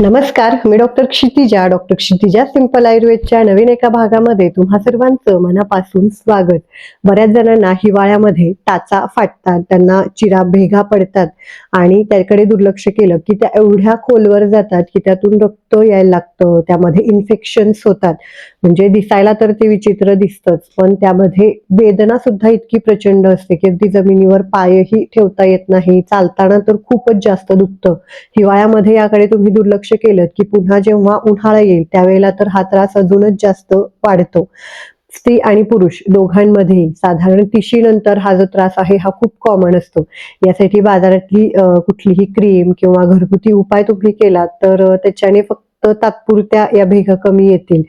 नमस्कार मी doctor Kshitija. Doctor Kshitija simple आयुर्वेदच्या नवीन एका भागामध्ये तुम्हा सर्वांचं मनापासून स्वागत. बऱ्याच जणांना हिवाळ्यामध्ये टाचा फाटतात त्यांना चिरा भेगा पडतात आणि त्याकडे दुर्लक्ष केलं की त्या एवढ्या खोलवर जातात की त्यातून रक्त यायला लागतं त्यामध्ये इन्फेक्शन्स होतात. म्हणजे दिसायला तर ते विचित्र दिसतंच पण त्यामध्ये वेदना सुद्धा इतकी प्रचंड असते की अगदी जमिनीवर पायही ठेवता येत नाही चालताना तर खूपच जास्त दुखतं. हिवाळ्यामध्ये याकडे तुम्ही दुर्लक्ष केलं की पुन्हा जेव्हा उन्हाळा येईल त्यावेळेला तर हा त्रास अजूनच जास्त वाढतो. स्त्री आणि पुरुष दोघांमध्ये साधारण तिशी नंतर हा जो त्रास आहे हा खूप कॉमन असतो. यासाठी बाजारातली कुठलीही क्रीम किंवा घरगुती उपाय तुम्ही केला तर त्याच्याने फक्त तात्पुरत्या या भेगा कमी येतील.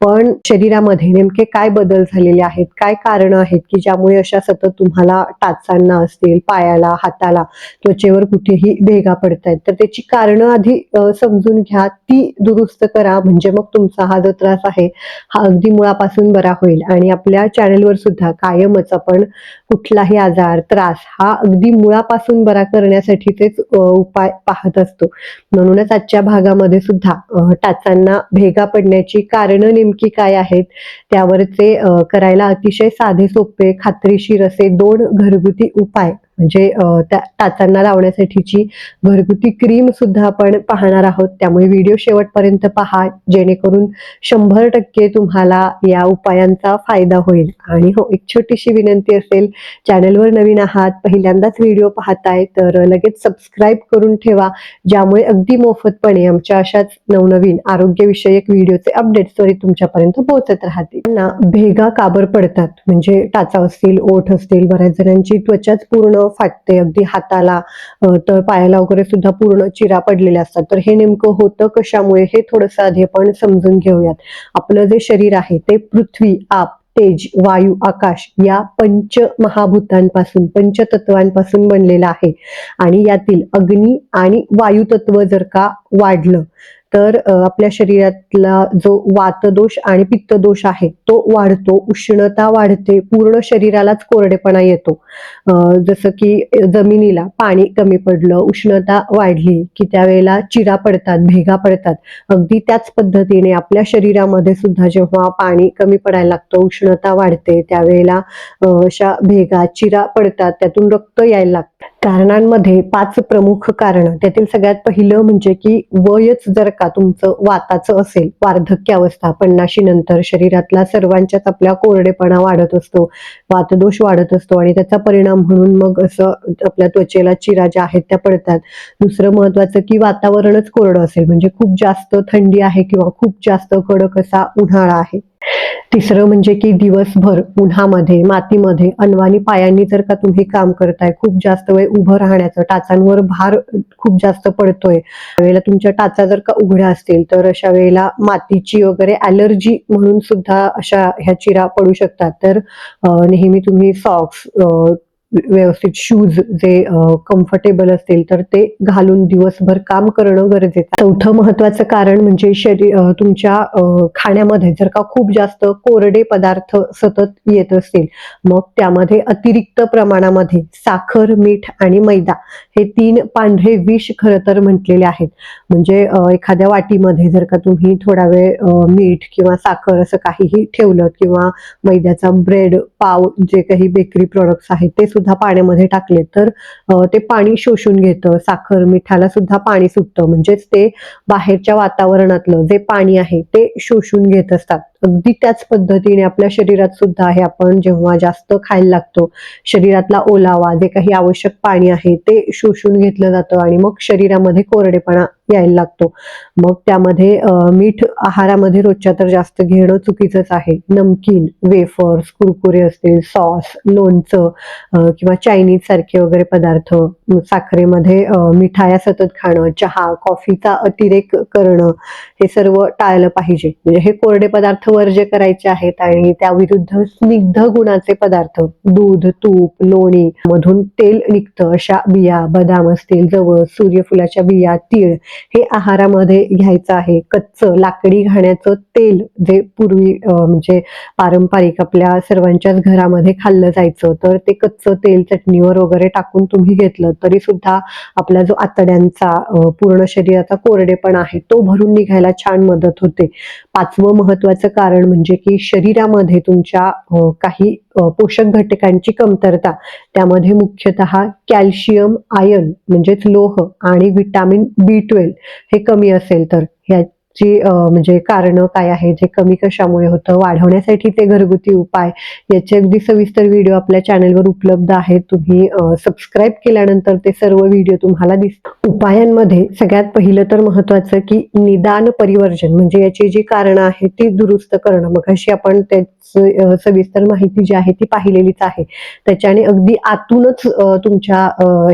पण शरीरामध्ये नेमके काय बदल झालेले आहेत? काय कारण आहेत की ज्यामुळे अशा सतत तुम्हाला टाचांना असतील पायाला हाताला त्वचेवर कुठेही भेगा पडतायत? तर त्याची कारणं आधी समजून घ्या. ती दुरुस्त करा. म्हणजे मग तुमचा हा जो त्रास आहे हा अगदी मुळापासून बरा होईल. आणि आपल्या चॅनेलवर सुद्धा कायमच आपण कुठलाही आजार त्रास हा अगदी मुळापासून बरा करण्यासाठीचेच उपाय पाहत असतो. म्हणूनच आजच्या भागामध्ये सुद्धा टाचांना भेगा पडण्याची कारणं नेमकी काय आहेत त्यावरचे करायला अतिशय साधे सोपे खात्रीशीर असे दोन घरगुती उपाय म्हणजे त्या टाचांना लावण्यासाठीची घरगुती क्रीम सुद्धा आपण पाहणार आहोत. त्यामुळे व्हिडिओ शेवटपर्यंत पहा जेणेकरून शंभर टक्के तुम्हाला या उपायांचा फायदा होईल. आणि हो एक छोटीशी विनंती असेल चॅनलवर नवीन आहात पहिल्यांदाच व्हिडिओ पाहताय तर लगेच सबस्क्राईब करून ठेवा ज्यामुळे अगदी मोफतपणे आमच्या अशाच नवनवीन आरोग्यविषयक व्हिडिओचे अपडेट्स त्वरित तुमच्यापर्यंत पोहोचत राहतील. त्यांना भेगा काबर पडतात म्हणजे टाचा असतील ओठ असतील बऱ्याच जणांची त्वचाच पूर्ण फाटते अगदी हाताला तर पायाला वगैरे सुद्धा पूर्ण चिरा पडलेल्या असतात. तर हे नेमकं होतं कशामुळे हे थोडंसं आधी आपण समजून घेऊयात. आपलं जे शरीर आहे ते पृथ्वी आप तेज वायू आकाश या पंच महाभूतांपासून पंचतत्वांपासून बनलेलं आहे. आणि यातील अग्नी आणि वायू तत्व जर का वाढलं तर आपल्या शरीरातला जो वातदोष आणि पित्तदोष आहे तो वाढतो उष्णता वाढते पूर्ण शरीरालाच कोरडेपणा येतो. जसं की जमिनीला पाणी कमी पडलं उष्णता वाढली की त्यावेळेला चिरा पडतात भेगा पडतात. अगदी त्याच पद्धतीने आपल्या शरीरामध्ये सुद्धा जेव्हा पाणी कमी पडायला लागतं उष्णता वाढते त्यावेळेला अशा भेगा चिरा पडतात त्यातून रक्त यायला लागतं. कारणांमध्ये पाच प्रमुख कारण. त्यातील सगळ्यात पहिलं म्हणजे की वयच जर का तुमचं वाताचं असेल वार्धक्य अवस्था पन्नाशी नंतर शरीरातला सर्वांच्याच आपल्या कोरडेपणा वाढत असतो वातदोष वाढत असतो आणि त्याचा परिणाम म्हणून मग असं आपल्या त्वचेला चिरा ज्या आहेत त्या पडतात. दुसरं महत्वाचं की वातावरणच कोरडं असेल. म्हणजे खूप जास्त थंडी आहे किंवा खूप जास्त कडक असा उन्हाळा आहे. तिसरं म्हणजे की दिवसभर उन्हामध्ये मातीमध्ये अनवाणी पायांनी जर का तुम्ही काम करताय खूप जास्त वेळ उभं राहण्याचं टाचांवर भार खूप जास्त पडतोय. त्यावेळेला तुमच्या टाचा जर का उघड्या असतील तर अशा वेळेला मातीची वगैरे ॲलर्जी म्हणून सुद्धा अशा ह्या चिरा पडू शकतात. तर नेहमी तुम्ही सॉक्स व्यवस्थित शूज जे कम्फर्टेबल असतील तर ते घालून दिवसभर काम करणं गरजेचं चौथं महत्वाचं कारण म्हणजे शरीर तुमच्या खाण्यामध्ये जर का खूप जास्त कोरडे पदार्थ सतत येत असतील मग त्यामध्ये अतिरिक्त प्रमाणामध्ये साखर मीठ आणि मैदा हे तीन पांढरे विष खरं तर म्हटलेले आहेत. म्हणजे एखाद्या वाटीमध्ये जर का तुम्ही थोडा वेळ मीठ किंवा साखर असं काहीही ठेवलं किंवा मैद्याचा ब्रेड पाव जे काही बेकरी प्रोडक्ट्स आहेत ते सुद्धा पाण्यामध्ये टाकले तर ते पाणी शोषून घेतं. साखर मिठाला सुद्धा पाणी सुटतं. म्हणजेच ते बाहेरच्या वातावरणातलं जे पाणी आहे ते शोषून घेत असतात. अगदी त्याच पद्धतीने आपल्या शरीरात सुद्धा आहे. आपण जेव्हा जास्त खायला लागतो शरीरातला ओलावा जे काही आवश्यक पाणी आहे ते शोषून घेतलं जातं आणि मग शरीरामध्ये कोरडेपणा यायला लागतो. मग त्यामध्ये मीठ आहारामध्ये रोजच्या तर जास्त घेणं चुकीचंच आहे. नमकीन वेफर्स कुरकुरे असतील सॉस लोणचं किंवा चायनीज सारखे वगैरे पदार्थ साखरेमध्ये मिठाया सतत खाणं चहा कॉफीचा अतिरेक करणं हे सर्व टाळलं पाहिजे. म्हणजे हे कोरडे पदार्थ वर्ज्य करायचे आहेत आणि त्याविरुद्ध स्निग्ध गुणाचे पदार्थ दूध तूप लोणी मधून तेल निघतं. अशा बिया बदाम असतील जवस सूर्यफुलाच्या बिया तीळ हे आहारामध्ये घ्यायचं आहे. कच्च लाकडी घाण्याचं तेल जे पूर्वी म्हणजे पारंपरिक आपल्या सर्वांच्याच घरामध्ये खाल्लं जायचं तर ते कच्चं तेल चटणीवर वगैरे टाकून तुम्ही घेतलं तरी सुद्धा आपला जो आतड्यांचा पूर्ण शरीराचा कोरडेपण आहे तो भरून निघायला छान मदत होते. पाचवं महत्वाचं कारण म्हणजे की शरीरामध्ये तुमच्या काही पोषक घटकांची कमतरता त्यामध्ये मुख्यतः कॅल्शियम आयर्न म्हणजेच लोह आणि व्हिटॅमिन बी ट्वेल्व हे कमी असेल तर ह्या जी म्हणजे कारणं काय आहे जे कमी कशामुळे होतं वाढवण्यासाठीचे घरगुती उपाय याचे अगदी सविस्तर व्हिडिओ आपल्या चॅनलवर उपलब्ध आहेत. तुम्ही सबस्क्राईब केल्यानंतर ते सर्व व्हिडिओ तुम्हाला दिसतात. उपायांमध्ये सगळ्यात पहिलं तर महत्वाचं की निदान परिवर्जन म्हणजे याची जी कारणं आहेत ती दुरुस्त करणं. मग अशी आपण त्या सविस्तर माहिती जी आहे ती पाहिलेलीच आहे. त्याच्याने अगदी आतूनच तुमच्या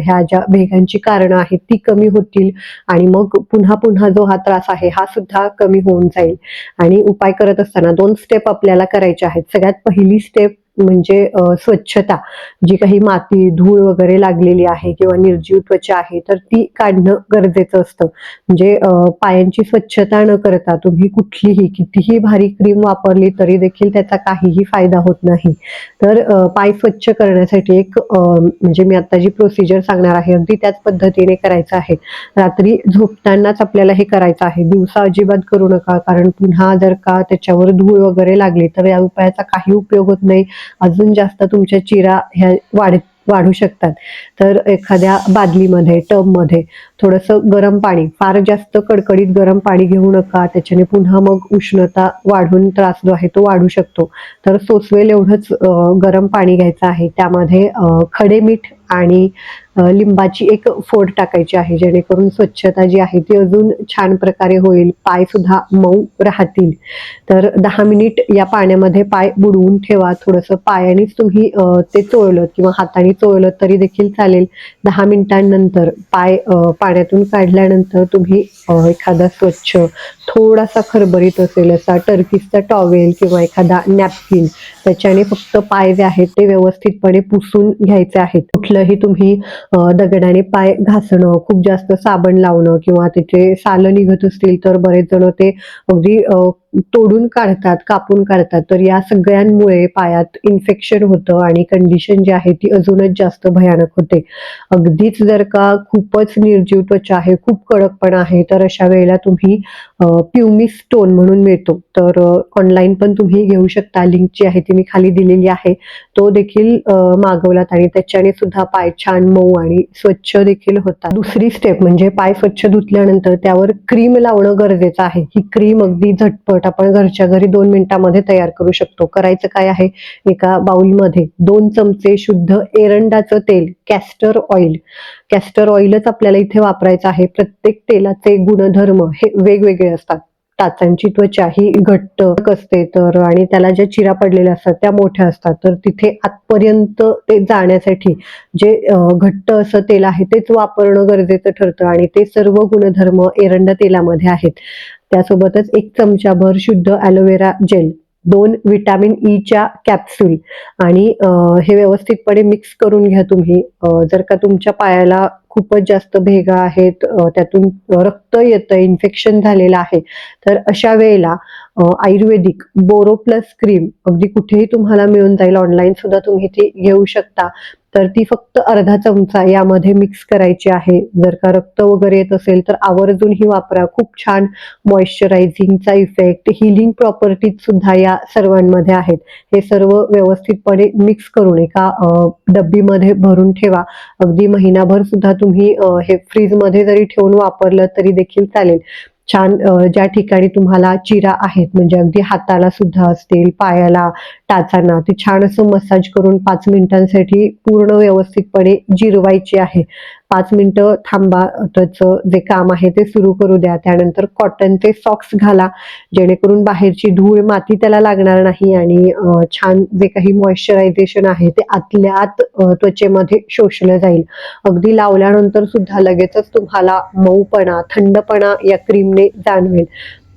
ह्या ज्या भेगांची कारणं आहेत ती कमी होतील आणि मग पुन्हा पुन्हा जो हा त्रास आहे हा सुद्धा कमी होऊन जाईल. आणि उपाय करत असताना दोन स्टेप आपल्याला करायचे आहेत. सगळ्यात पहिली स्टेप म्हणजे स्वच्छता. जी काही माती धूळ वगैरे लागलेली आहे किंवा निर्जीव त्वचा आहे तर ती काढणं गरजेचं असतं. म्हणजे पायांची स्वच्छता न करता तुम्ही कुठलीही कितीही भारी क्रीम वापरली तरी देखील त्याचा काहीही फायदा होत नाही. तर पाय स्वच्छ करण्यासाठी एक म्हणजे मी आता जी प्रोसिजर सांगणार आहे अगदी त्याच पद्धतीने करायचं आहे. रात्री झोपतानाच आपल्याला हे करायचं आहे. दिवसा अजिबात करू नका कारण पुन्हा जर का त्याच्यावर धूळ वगैरे लागली तर या उपायाचा काही उपयोग होत नाही. अजून जास्त तुमच्या चिरा ह्या वाढ वाढू शकतात. तर एखाद्या बादलीमध्ये टबमध्ये थोडंसं गरम पाणी फार जास्त कडकडीत गरम पाणी घेऊ नका. त्याच्याने पुन्हा मग उष्णता वाढून त्रास जो आहे तो वाढू शकतो. तर सोसवेल एवढंच गरम पाणी घ्यायचं आहे. त्यामध्ये खडे मीठ आणि लिंबाची एक फोड टाकायची आहे जेणेकरून स्वच्छता जी आहे ती अजून छान प्रकारे होईल पाय सुद्धा मऊ राहतील. तर दहा मिनिट या पाण्यामध्ये पाय बुडवून ठेवा थोडंसं पायानेच तुम्ही ते चोळलं किंवा हाताने चोळलं तरी देखील चालेल. दहा मिनिटांनंतर पाय पाण्यातून काढल्यानंतर तुम्ही एखादा स्वच्छ थोडासा खरबरीत असेल असा टर्कीसचा टॉवेल किंवा एखादा नॅपकिन त्याच्याने फक्त पाय जे आहेत ते व्यवस्थितपणे पुसून घ्यायचे आहेत. कुठलंही तुम्ही दगडाने पाय घासणं खूप जास्त साबण लावणं किंवा त्याचे सालं निघत असतील तर बरेच जण ते अगदी तोडून काढतात कापून काढतात. तर या सगळ्यांमुळे पायात इन्फेक्शन होतं आणि कंडिशन जी आहे ती अजूनच जास्त भयानक होते. अगदीच जर का खूपच निर्जीव त्वचा आहे खूप कडकपणा आहे तर अशा वेळेला तुम्ही प्युमी स्टोन म्हणून मिळतो. तर ऑनलाईन पण तुम्ही घेऊ शकता. लिंक जी आहे ती मी खाली दिलेली आहे. तो देखील मागवलात आणि त्याच्याने सुद्धा पाय छान मऊ आणि स्वच्छ देखील होतात. दुसरी स्टेप म्हणजे पाय स्वच्छ धुतल्यानंतर त्यावर क्रीम लावणं गरजेचं आहे. ही क्रीम अगदी झटपट आपण घरच्या घरी दोन मिनिटांमध्ये तयार करू शकतो. करायचं काय आहे? एका बाउलमध्ये दोन चमचे शुद्ध एरंडाचं तेल कॅस्टर ऑइल कॅस्टर ऑइलच आपल्याला इथे वापरायचं आहे. प्रत्येक तेलाचे गुणधर्म हे वेगवेगळे असतात. टाचांची त्वचा ही घट्ट असते तर आणि त्याला ज्या चिरा पडलेल्या असतात त्या मोठ्या असतात. तर तिथे आतपर्यंत ते जाण्यासाठी जे घट्ट असं तेल आहे तेच वापरणं गरजेचं ठरतं. आणि ते सर्व गुणधर्म एरंड तेलामध्ये आहेत. त्यासोबतच एक चमचाभर शुद्ध ॲलोवेरा जेल दोन विटॅमिन ईच्या कॅप्सूल आणि हे व्यवस्थितपणे मिक्स करून घ्या तुम्ही. जर का तुमच्या पायाला खूपच जास्त भेगा आहेत त्यातून रक्त येतं इन्फेक्शन झालेलं आहे. तर अशा वेळेला आयुर्वेदिक बोरो प्लस क्रीम अगदी कुठेही तुम्हाला मिळून जाईल ऑनलाईन सुद्धा तुम्ही ती घेऊ शकता. तर ती फक्त अर्धा चमचा यामध्ये मिक्स करायची आहे. जर का रक्त वगैरे येत असेल तर आवर्जून ही वापरा. खूप छान मॉइश्चरायझिंगचा इफेक्ट हिलिंग प्रॉपर्टीज सुद्धा या सर्वांमध्ये आहेत. हे सर्व व्यवस्थितपणे मिक्स करून एका डब्बीमध्ये भरून ठेवा. अगदी महिनाभर सुद्धा तुम्ही हे फ्रीजमध्ये जरी ठेवून वापरलं तरी देखील चालेल. छान ज्या ठिकाणी तुम्हाला चिरा आहेत म्हणजे अगदी हाताला सुद्धा असतील पायाला टाचांना ते छान असं मसाज करून पाच मिनिटांसाठी पूर्ण व्यवस्थितपणे जिरवायची आहे. पाच मिनिटं थांबा त्याचं जे काम आहे ते सुरू करू द्या. त्यानंतर कॉटनचे सॉक्स घाला जेणेकरून बाहेरची धूळ माती त्याला लागणार नाही आणि छान जे काही मॉइश्चरायझेशन आहे ते आतल्या आत त्वचेमध्ये शोषलं जाईल. अगदी लावल्यानंतर सुद्धा लगेचच तुम्हाला मऊपणा थंडपणा या क्रीम क्रीमने जाणवेल.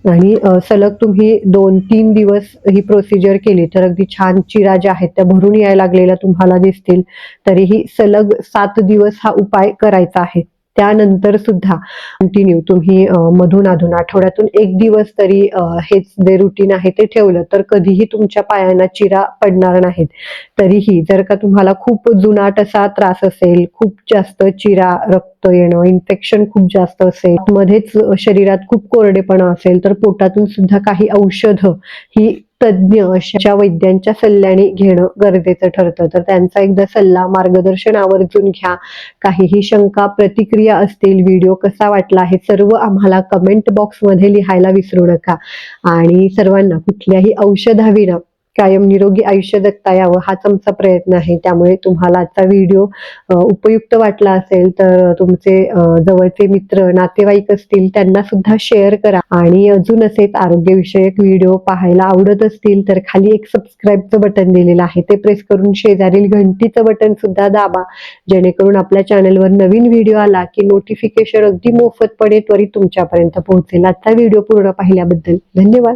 आणि सलग तुम्ही दोन तीन दिवस ही प्रोसिजर केली तर अगदी छान चिरा ज्या आहेत त्या भरून यायला लागलेल्या तुम्हाला दिसतील. तरीही सलग सात दिवस हा उपाय करायचा आहे. त्यानंतर सुद्धा कंटिन्यू तुम्ही मधून अधून आठवड्यातून एक दिवस तरी हेच जे रुटीन आहे ते ठेवलं तर कधीही तुमच्या पायांना चिरा पडणार नाहीत. तरीही जर का तुम्हाला खूप जुनाट असा त्रास असेल खूप जास्त चिरा रक्त येणं इन्फेक्शन खूप जास्त असेल मध्येच शरीरात खूप कोरडेपणा असेल तर पोटातून सुद्धा काही औषधं ही तज्ज्ञ अशा वैद्यांच्या सल्ल्याने घेणं गरजेचं ठरतं. तर त्यांचा एकदा सल्ला मार्गदर्शन आवर्जून घ्या. काहीही शंका प्रतिक्रिया असतील व्हिडिओ कसा वाटला हे सर्व आम्हाला कमेंट बॉक्समध्ये लिहायला विसरू नका. आणि सर्वांना कुठल्याही औषधाविना कायम निरोगी आयुष्य जगता यावं हाच आमचा प्रयत्न आहे. त्यामुळे तुम्हाला आजचा व्हिडिओ उपयुक्त वाटला असेल तर तुमचे जवळचे मित्र नातेवाईक असतील त्यांना सुद्धा शेअर करा. आणि अजून असेच आरोग्यविषयक व्हिडिओ पाहायला आवडत असतील तर खाली एक सबस्क्राईबचं बटन दिलेलं आहे. ते प्रेस करून शेजारील घंटीचं बटन सुद्धा दाबा. जेणेकरून आपल्या चॅनलवर नवीन व्हिडिओ आला की नोटिफिकेशन अगदी मोफतपणे त्वरित तुमच्यापर्यंत पोहोचेल. आजचा व्हिडिओ पूर्ण पाहिल्याबद्दल धन्यवाद.